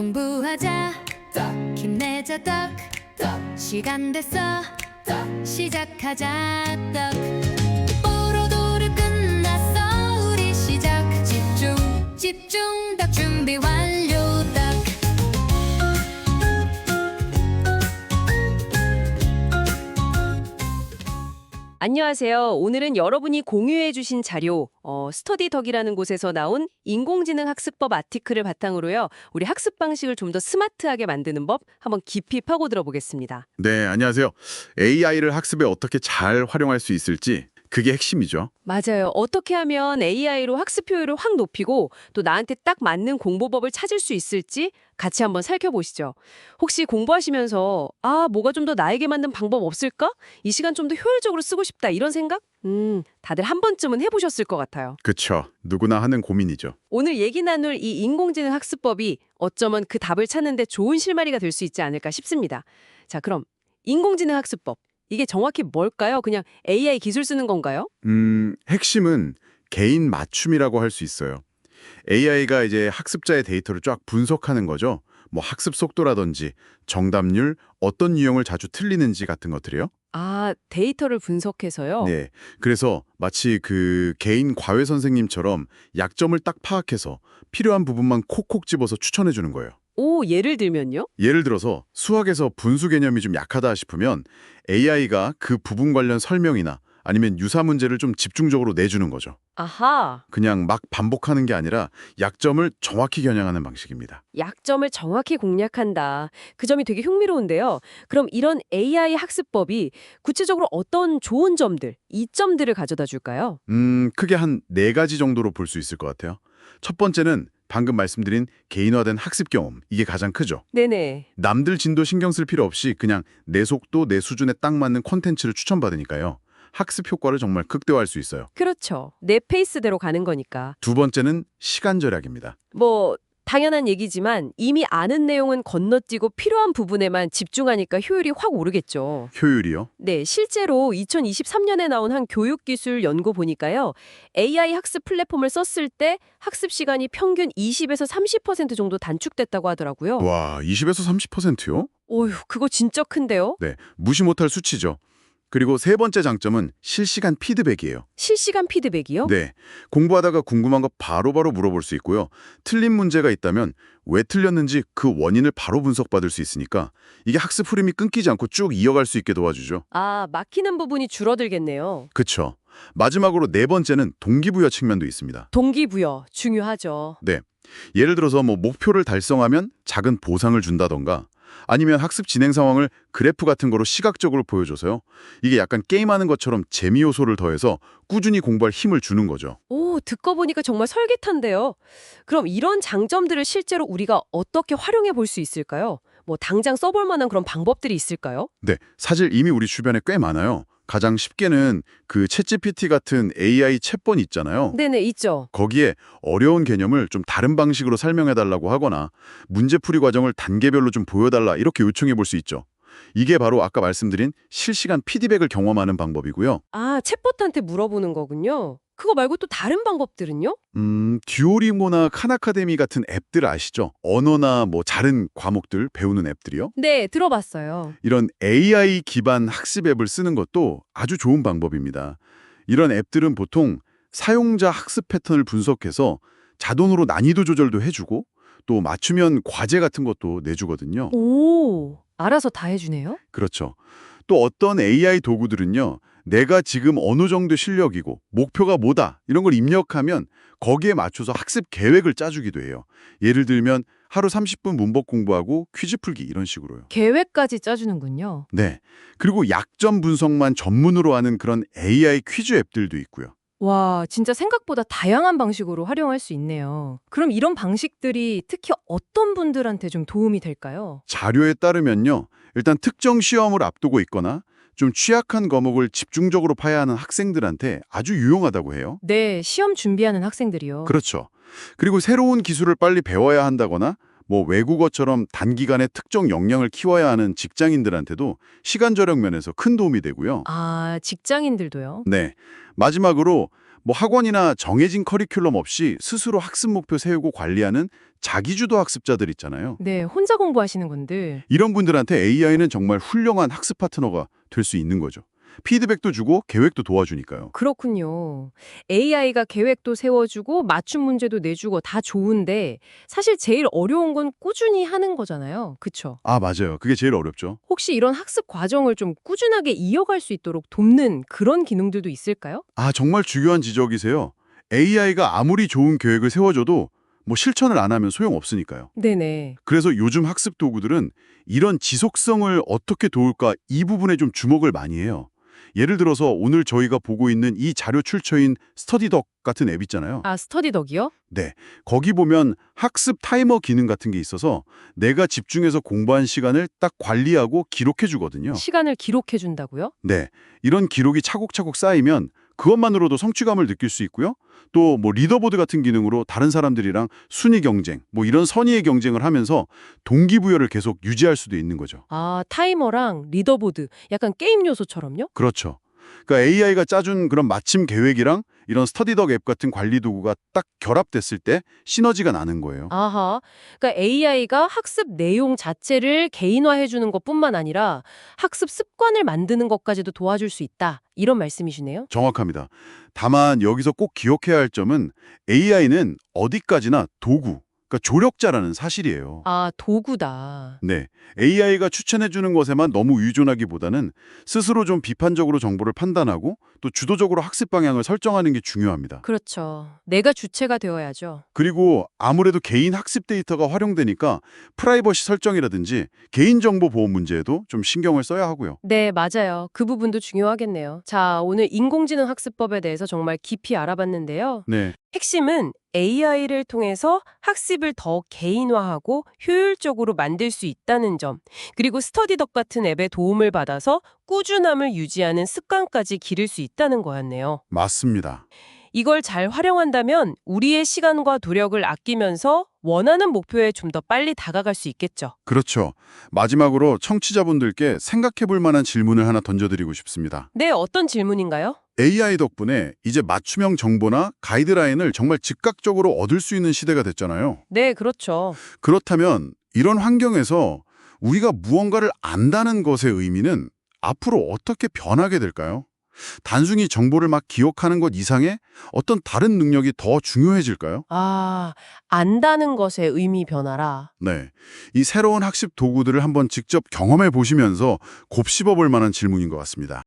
공부하자. 힘내자 떡. 시간 됐어. 시작하자 떡 안녕하세요. 오늘은 여러분이 공유해 주신 자료, 어, 스터디덕이라는 곳에서 나온 인공지능 학습법 아티클을 바탕으로요. 우리 학습 방식을 좀 더 스마트하게 만드는 법 한번 깊이 파고들어 보겠습니다. 네, 안녕하세요. AI를 학습에 어떻게 잘 활용할 수 있을지 그게 핵심이죠. 맞아요. 어떻게 하면 AI로 학습 효율을 확 높이고 또 나한테 딱 맞는 공부법을 찾을 수 있을지 같이 한번 살펴보시죠. 혹시 공부하시면서 아, 뭐가 좀 더 나에게 맞는 방법 없을까? 이 시간 좀 더 효율적으로 쓰고 싶다. 이런 생각? 음, 다들 한 번쯤은 해보셨을 것 같아요. 그쵸. 누구나 하는 고민이죠. 오늘 얘기 나눌 이 인공지능 학습법이 어쩌면 그 답을 찾는 데 좋은 실마리가 될 수 있지 않을까 싶습니다. 자, 그럼 인공지능 학습법. 이게 정확히 뭘까요? 그냥 AI 기술 쓰는 건가요? 음, 핵심은 개인 맞춤이라고 할 수 있어요. AI가 이제 학습자의 데이터를 쫙 분석하는 거죠. 뭐 학습 속도라든지 정답률, 어떤 유형을 자주 틀리는지 같은 것들이요. 아, 데이터를 분석해서요? 네. 그래서 마치 그 개인 과외 선생님처럼 약점을 딱 파악해서 필요한 부분만 콕콕 집어서 추천해 주는 거예요. 오, 예를 들면요? 예를 들어서 수학에서 분수 개념이 좀 약하다 싶으면 AI가 그 부분 관련 설명이나 아니면 유사 문제를 좀 집중적으로 내주는 거죠. 아하, 그냥 막 반복하는 게 아니라 약점을 정확히 겨냥하는 방식입니다. 약점을 정확히 공략한다. 그 점이 되게 흥미로운데요. 그럼 이런 AI 학습법이 구체적으로 어떤 좋은 점들, 이점들을 가져다 줄까요? 음, 크게 한 네 가지 정도로 볼 수 있을 것 같아요. 첫 번째는 방금 말씀드린 개인화된 학습 경험, 이게 가장 크죠. 네네. 남들 진도 신경 쓸 필요 없이 그냥 내 속도, 내 수준에 딱 맞는 콘텐츠를 추천받으니까요. 학습 효과를 정말 극대화할 수 있어요. 그렇죠. 내 페이스대로 가는 거니까. 두 번째는 시간 절약입니다. 뭐 당연한 얘기지만 이미 아는 내용은 건너뛰고 필요한 부분에만 집중하니까 효율이 확 오르겠죠. 효율이요? 네, 실제로 2023년에 나온 한 교육기술 연구 보니까요. AI 학습 플랫폼을 썼을 때 학습 시간이 평균 20에서 30% 정도 단축됐다고 하더라고요. 와, 20에서 30%요? 어휴, 그거 진짜 큰데요? 네, 무시 못할 수치죠. 그리고 세 번째 장점은 실시간 피드백이에요. 실시간 피드백이요? 네, 공부하다가 궁금한 거 바로바로 물어볼 수 있고요. 틀린 문제가 있다면 왜 틀렸는지 그 원인을 바로 분석받을 수 있으니까 이게 학습 흐름이 끊기지 않고 쭉 이어갈 수 있게 도와주죠. 아, 막히는 부분이 줄어들겠네요. 그쵸. 마지막으로 네 번째는 동기부여 측면도 있습니다. 동기부여 중요하죠. 네. 예를 들어서 뭐 목표를 달성하면 작은 보상을 준다던가 아니면 학습 진행 상황을 그래프 같은 거로 시각적으로 보여줘서요. 이게 약간 게임하는 것처럼 재미 요소를 더해서 꾸준히 공부할 힘을 주는 거죠. 오, 듣고 보니까 정말 설계탄데요. 그럼 이런 장점들을 실제로 우리가 어떻게 활용해 볼 수 있을까요? 뭐 당장 써볼 만한 그런 방법들이 있을까요? 네, 사실 이미 우리 주변에 꽤 많아요. 가장 쉽게는 그 챗GPT 같은 AI 챗본 있잖아요. 네네, 있죠. 거기에 어려운 개념을 좀 다른 방식으로 설명해달라고 하거나 문제풀이 과정을 단계별로 좀 보여달라 이렇게 요청해 볼 수 있죠. 이게 바로 아까 말씀드린 실시간 피드백을 경험하는 방법이고요. 아, 챗봇한테 물어보는 거군요. 그거 말고 또 다른 방법들은요? 음, 듀오링고나 칸아카데미 같은 앱들 아시죠? 언어나 뭐 다른 과목들 배우는 앱들이요. 네, 들어봤어요. 이런 AI 기반 학습 앱을 쓰는 것도 아주 좋은 방법입니다. 이런 앱들은 보통 사용자 학습 패턴을 분석해서 자동으로 난이도 조절도 해주고 또 맞추면 과제 같은 것도 내주거든요. 오, 알아서 다 해주네요? 그렇죠. 또 어떤 AI 도구들은요. 내가 지금 어느 정도 실력이고 목표가 뭐다 이런 걸 입력하면 거기에 맞춰서 학습 계획을 짜주기도 해요. 예를 들면 하루 30분 문법 공부하고 퀴즈 풀기 이런 식으로요. 계획까지 짜주는군요. 네. 그리고 약점 분석만 전문으로 하는 그런 AI 퀴즈 앱들도 있고요. 와, 진짜 생각보다 다양한 방식으로 활용할 수 있네요. 그럼 이런 방식들이 특히 어떤 분들한테 좀 도움이 될까요? 자료에 따르면요. 일단 특정 시험을 앞두고 있거나 좀 취약한 과목을 집중적으로 파야 하는 학생들한테 아주 유용하다고 해요. 네, 시험 준비하는 학생들이요. 그렇죠. 그리고 새로운 기술을 빨리 배워야 한다거나 뭐 외국어처럼 단기간에 특정 역량을 키워야 하는 직장인들한테도 시간 절약 면에서 큰 도움이 되고요. 아, 직장인들도요? 네. 마지막으로 뭐 학원이나 정해진 커리큘럼 없이 스스로 학습 목표 세우고 관리하는 자기주도 학습자들 있잖아요. 네, 혼자 공부하시는 분들. 이런 분들한테 AI는 정말 훌륭한 학습 파트너가 될 수 있는 거죠. 피드백도 주고 계획도 도와주니까요. 그렇군요. AI가 계획도 세워주고 맞춤 문제도 내주고 다 좋은데 사실 제일 어려운 건 꾸준히 하는 거잖아요. 그쵸? 아, 맞아요. 그게 제일 어렵죠. 혹시 이런 학습 과정을 좀 꾸준하게 이어갈 수 있도록 돕는 그런 기능들도 있을까요? 아, 정말 중요한 지적이세요. AI가 아무리 좋은 계획을 세워줘도 뭐 실천을 안 하면 소용없으니까요. 네네. 그래서 요즘 학습 도구들은 이런 지속성을 어떻게 도울까 이 부분에 좀 주목을 많이 해요. 예를 들어서 오늘 저희가 보고 있는 이 자료 출처인 스터디덕 같은 앱 있잖아요. 아, 스터디덕이요? 네. 거기 보면 학습 타이머 기능 같은 게 있어서 내가 집중해서 공부한 시간을 딱 관리하고 기록해 주거든요. 시간을 기록해 준다고요? 네. 이런 기록이 차곡차곡 쌓이면 그것만으로도 성취감을 느낄 수 있고요. 또 뭐 리더보드 같은 기능으로 다른 사람들이랑 순위 경쟁, 뭐 이런 선의의 경쟁을 하면서 동기부여를 계속 유지할 수도 있는 거죠. 아, 타이머랑 리더보드. 약간 게임 요소처럼요? 그렇죠. 그러니까 AI가 짜준 그런 마침 계획이랑 이런 스터디덕 앱 같은 관리 도구가 딱 결합됐을 때 시너지가 나는 거예요. 아하. 그러니까 AI가 학습 내용 자체를 개인화해 주는 것뿐만 아니라 학습 습관을 만드는 것까지도 도와줄 수 있다. 이런 말씀이시네요. 정확합니다. 다만 여기서 꼭 기억해야 할 점은 AI는 어디까지나 도구, 그러니까 조력자라는 사실이에요. 아, 도구다. 네, AI가 추천해주는 것에만 너무 의존하기보다는 스스로 좀 비판적으로 정보를 판단하고 또 주도적으로 학습 방향을 설정하는 게 중요합니다. 그렇죠. 내가 주체가 되어야죠. 그리고 아무래도 개인 학습 데이터가 활용되니까 프라이버시 설정이라든지 개인정보 보호 문제에도 좀 신경을 써야 하고요. 네, 맞아요. 그 부분도 중요하겠네요. 자, 오늘 인공지능 학습법에 대해서 정말 깊이 알아봤는데요. 네, 핵심은 AI를 통해서 학습을 더 개인화하고 효율적으로 만들 수 있다는 점, 그리고 스터디덕 같은 앱의 도움을 받아서 꾸준함을 유지하는 습관까지 기를 수 있다는 거였네요. 맞습니다. 이걸 잘 활용한다면 우리의 시간과 노력을 아끼면서 원하는 목표에 좀 더 빨리 다가갈 수 있겠죠. 그렇죠. 마지막으로 청취자분들께 생각해 볼 만한 질문을 하나 던져드리고 싶습니다. 네, 어떤 질문인가요? AI 덕분에 이제 맞춤형 정보나 가이드라인을 정말 즉각적으로 얻을 수 있는 시대가 됐잖아요. 네, 그렇죠. 그렇다면 이런 환경에서 우리가 무언가를 안다는 것의 의미는 앞으로 어떻게 변하게 될까요? 단순히 정보를 막 기억하는 것 이상의 어떤 다른 능력이 더 중요해질까요? 아, 안다는 것의 의미 변화라. 네. 이 새로운 학습 도구들을 한번 직접 경험해 보시면서 곱씹어 볼 만한 질문인 것 같습니다.